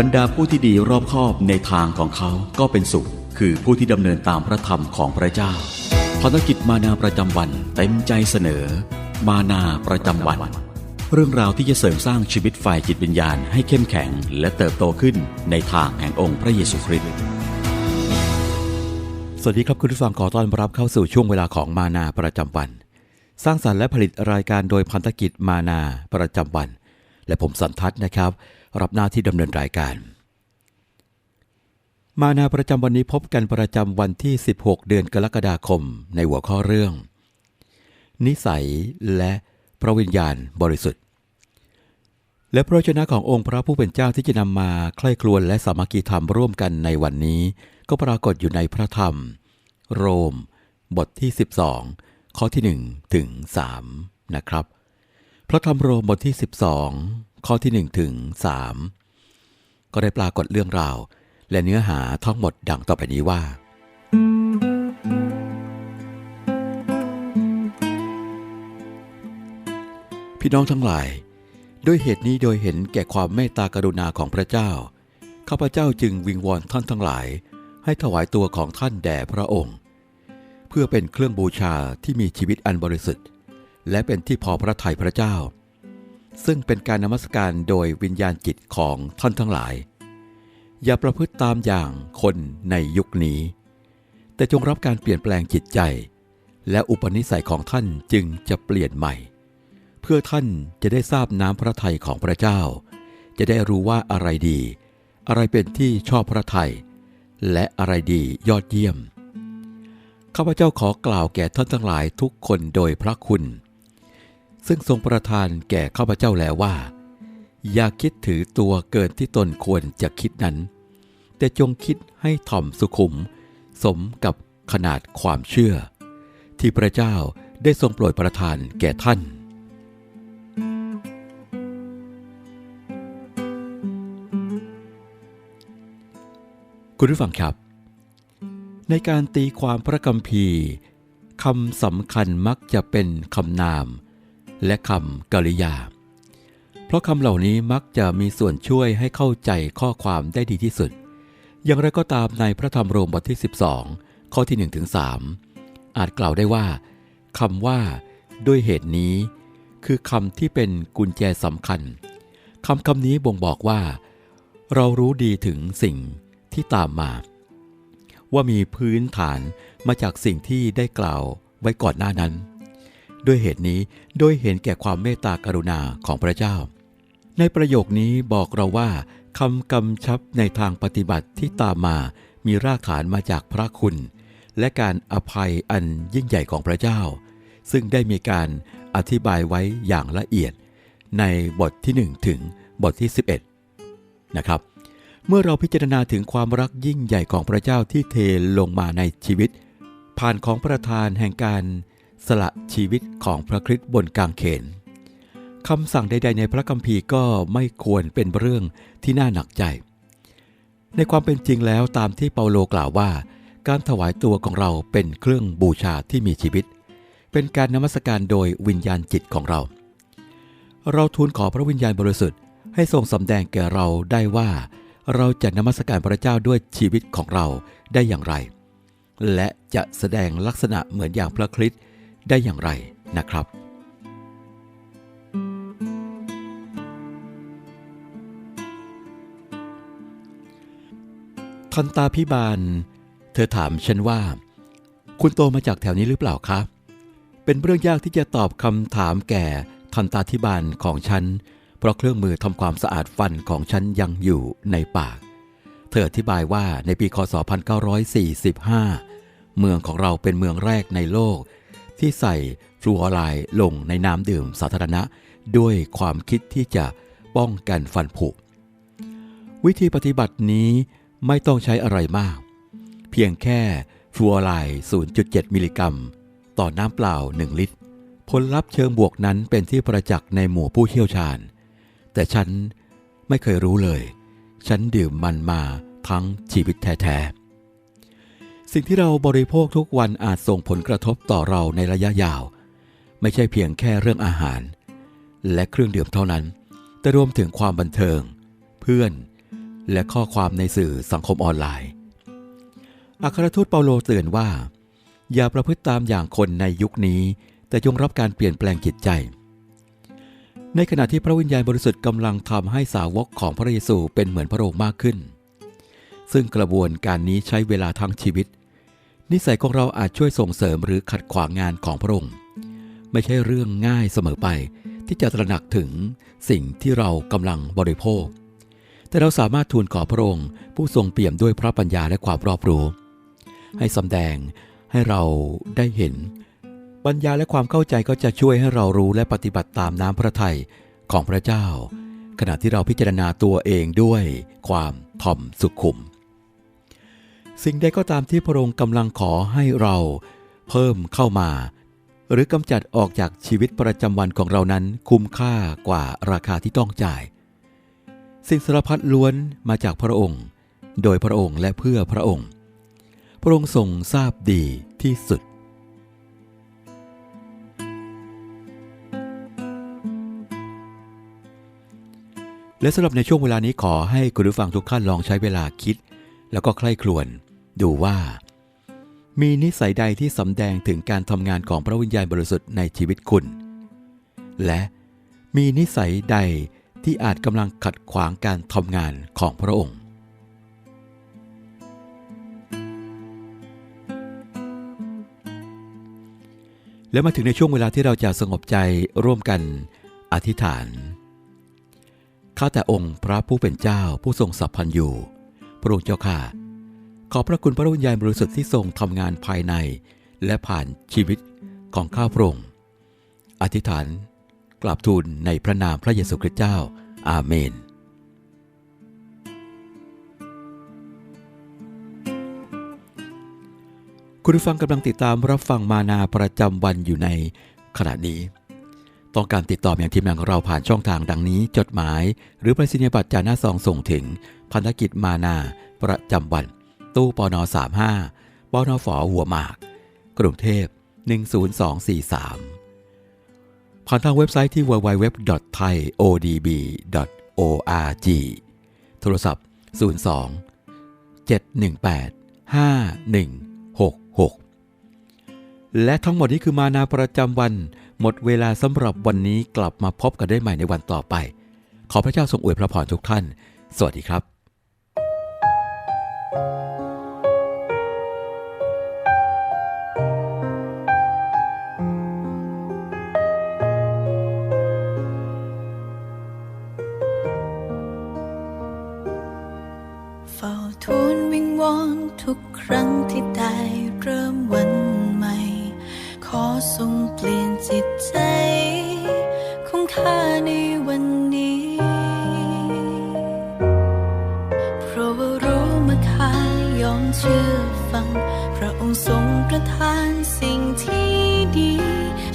บรรดาผู้ที่ดีรอบคอบในทางของเขาก็เป็นสุข คือผู้ที่ดำเนินตามพระธรรมของพระเจ้าภารกิจมานาประจำวันเต็มใจเสนอ มานาประจำวัน เรื่องราวที่จะเสริมสร้างชีวิตฝ่ายจิตวิญญาณให้เข้มแข็ง และเติบโตขึ้นในทางแห่งองค์พระเยซูคริสต์สวัสดีครับคุณผู้ฟังขอต้อนรับเข้าสู่ช่วงเวลาของมานาประจำวัน สร้างสรรค์และผลิตรายการโดยพันธกิจมานาประจำวัน และผมสันทัศน์นะครับ รับหน้าที่ดำเนินรายการ มานาประจำวันนี้พบกันประจำวันที่ 16 เดือนกรกฎาคมในหัวข้อเรื่อง นิสัยและพระวิญญาณบริสุทธิ์ และพระชนะขององค์พระผู้เป็นเจ้าที่จะนำมาใคร่ครวญและสามัคคีธรรมร่วมกันในวันนี้ ก็ปรากฏอยู่ในพระธรรม โรม บทที่ 12 ข้อที่ 1 ถึง 3 นะครับ พระธรรมโรมบทที่ 12 ข้อที่1ถึง3ก็ได้ปรากฏเรื่องราว และเนื้อหาทั้งหมดดังต่อไปนี้ว่า พี่น้องทั้งหลาย ด้วยเหตุนี้โดยเห็นแก่ความเมตตากรุณาของพระเจ้า ข้าพเจ้าจึงวิงวอนท่านทั้งหลาย ให้ถวายตัวของท่านแด่พระองค์ เพื่อเป็นเครื่องบูชาที่มีชีวิตอันบริสุทธิ์ และเป็นที่พอพระทัยพระเจ้า ซึ่งเป็นการนมัสการโดยวิญญาณจิตของท่านทั้งหลาย อย่าประพฤติตามอย่างคนในยุคนี้ แต่จงรับการเปลี่ยนแปลงจิตใจ และอุปนิสัยของท่านจึงจะเปลี่ยนใหม่ เพื่อท่านจะได้ทราบน้ำพระทัยของพระเจ้า จะได้รู้ว่าอะไรดี อะไรเป็นที่ชอบพระทัยและอะไรดียอดเยี่ยมข้าพเจ้าขอกล่าวแก่ท่านทั้งหลายทุกคนโดยพระคุณ ซึ่งทรงประทานแก่ข้าพเจ้าแล้วว่า อย่าคิดถือตัวเกินที่ตนควรจะคิดนั้น แต่จงคิดให้ถ่อมสุขุม สมกับขนาดความเชื่อ ที่พระเจ้าได้ทรงโปรดประทานแก่ท่าน คุณผู้ฟังครับ ในการตีความพระคัมภีร์คำสำคัญมักจะเป็นคำนาม และคำกริยา เพราะคำเหล่านี้มักจะมีส่วนช่วยให้เข้าใจข้อความได้ดีที่สุด อย่างไรก็ตามในพระธรรมโรมบทที่ 12 ข้อที่1ถึง3อาจกล่าวได้ว่าคำว่า ด้วยเหตุนี้ คือคำที่เป็นกุญแจสำคัญคำคำนี้บ่งบอกว่า เรารู้ดีถึงสิ่งที่ตามมา ว่ามีพื้นฐานมาจากสิ่งที่ได้กล่าวไว้ก่อนหน้านั้น ด้วยเหตุนี้โดยเห็นแก่ความเมตตากรุณาของพระเจ้า ในประโยคนี้บอกเราว่าคำกำชับในทางปฏิบัติที่ตามมามีรากฐานมาจากพระคุณ และการอภัยอันยิ่งใหญ่ของพระเจ้า ซึ่งได้มีการอธิบายไว้อย่างละเอียด ในบทที่ 1 ถึงบทที่ 11 นะครับ เมื่อเราพิจารณาถึงความรักยิ่งใหญ่ของพระเจ้าที่เทลงมาในชีวิต ผ่านของประธานแห่งการ สละชีวิตของพระคริสต์บนกางเขนคำสั่งใด ๆ ในพระคัมภีร์ก็ไม่ควรเป็นเรื่องที่น่าหนักใจ ในความเป็นจริงแล้วตามที่เปาโลกล่าวว่า การถวายตัวของเราเป็นเครื่องบูชาที่มีชีวิต เป็นการนมัสการโดยวิญญาณจิตของเรา เราทูลขอพระวิญญาณบริสุทธิ์ให้ทรงสำแดงแก่เราได้ว่า เราจะนมัสการพระเจ้าด้วยชีวิตของเราได้อย่างไร และจะแสดงลักษณะเหมือนอย่างพระคริสต์ ได้อย่างไรนะครับ ทันตาพิบาล เธอถามฉันว่า คุณโตมาจากแถวนี้หรือเปล่าคะเป็นเรื่องยากที่จะตอบคำถามแก่ทันตาธิบาลของฉัน เพราะเครื่องมือทำความสะอาดฟันของฉันยังอยู่ในปาก เธออธิบายว่าในปีคศ 1945 เมืองของเราเป็นเมืองแรกในโลก ที่ใส่ฟลูออไรด์ลงในน้ำดื่มสาธารณะ ด้วยความคิดที่จะป้องกันฟันผุ วิธีปฏิบัตินี้ไม่ต้องใช้อะไรมาก เพียงแค่ฟลูออไรด์ 0.7 มิลลิกรัม ต่อน้ำเปล่า 1 ลิตร ผลลัพธ์เชิงบวกนั้นเป็นที่ประจักษ์ในหมู่ผู้เชี่ยวชาญ แต่ฉันไม่เคยรู้เลย ฉันดื่มมันมาทั้งชีวิตแท้ๆ สิ่งที่เราบริโภคทุกวันอาจส่งผลกระทบต่อเราในระยะยาว ไม่ใช่เพียงแค่เรื่องอาหาร และเครื่องดื่มเท่านั้น แต่รวมถึงความบันเทิง เพื่อน และข้อความในสื่อสังคมออนไลน์อัครทูตเปาโลเตือนว่า อย่าประพฤติตามอย่างคนในยุคนี้ แต่จงรับการเปลี่ยนแปลงจิตใจ ในขณะที่พระวิญญาณบริสุทธิ์กำลังทำให้สาวกของพระเยซูเป็นเหมือนพระองค์มากขึ้น ซึ่งกระบวนการนี้ใช้เวลาทั้งชีวิต นิสัยของเราอาจช่วยส่งเสริมหรือขัดขวางงานของพระองค์ ไม่ใช่เรื่องง่ายเสมอไปที่จะตระหนักถึงสิ่งที่เรากำลังบริโภค แต่เราสามารถทูลขอพระองค์ผู้ทรงเปี่ยมด้วยพระปัญญาและความรอบรู้ ให้สำแดงให้เราได้เห็น ปัญญาและความเข้าใจก็จะช่วยให้เรารู้และปฏิบัติตามน้ำพระทัยของพระเจ้า ขณะที่เราพิจารณาตัวเองด้วยความถ่อมสุขุม สิ่งใดก็ตามที่พระองค์กำลังขอให้เราเพิ่มเข้ามา หรือกำจัดออกจากชีวิตประจำวันของเรานั้นคุ้มค่ากว่าราคาที่ต้องจ่าย สิ่งสารพัดล้วนมาจากพระองค์ โดยพระองค์และเพื่อพระองค์ พระองค์ทรงทราบดีที่สุดและสำหรับในช่วงเวลานี้ขอให้คุณผู้ฟังทุกท่านลองใช้เวลาคิด แล้วก็ใคร่ครวญดูว่า มีนิสัยใดที่สำแดงถึงการทำงานของพระวิญญาณบริสุทธิ์ในชีวิตคุณ และมีนิสัยใดที่อาจกำลังขัดขวางการทำงานของพระองค์และมาถึงในช่วงเวลาที่เราจะสงบใจร่วมกันอธิษฐาน ข้าแต่องค์พระผู้เป็นเจ้าผู้ทรงสัพพันอยู่ พระองค์เจ้าข้าขอพระคุณพระวิญญาณบริสุทธิ์ที่ทรงทำงานภายใน และผ่านชีวิตของข้าพระองค์ อธิษฐานกราบทูลในพระนามพระเยซูคริสต์เจ้า อาเมน คุณฟังกำลังติดตามรับฟังมานาประจำวันอยู่ในขณะนี้ ต้องการติดต่ออย่างทีมงานของเราผ่านช่องทางดังนี้ จดหมาย หรือประสิทธิบัตรจาหน้าซองส่งถึง พันธกิจมานา ประจำวัน ตู้ปน35ปนฝหัวหมาก กรุงเทพ 10243 ผ่านทางเว็บไซต์ที่ www.thaiodb.org โทรศัพท์ 02 718 5166 และทั้งหมดนี้คือมานาประจำวัน หมดเวลาสำหรับวันนี้กลับมาพบกันได้ใหม่ในวันต่อไป ขอพระเจ้าทรงอวยพระพรทุกท่าน สวัสดีครับ ทรงเปลี่ยนจิตใจ ของข้าในวันนี้ เพราะว่ารู้มาข้ายอมเชื่อฟัง พระองค์ทรงประทานสิ่งที่ดี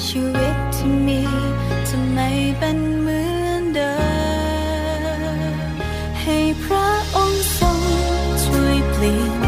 ชีวิตที่มีจะไม่เป็นเหมือนเดิม ให้พระองค์ทรงช่วยเปลี่ยน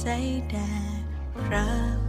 ใจแด่พระ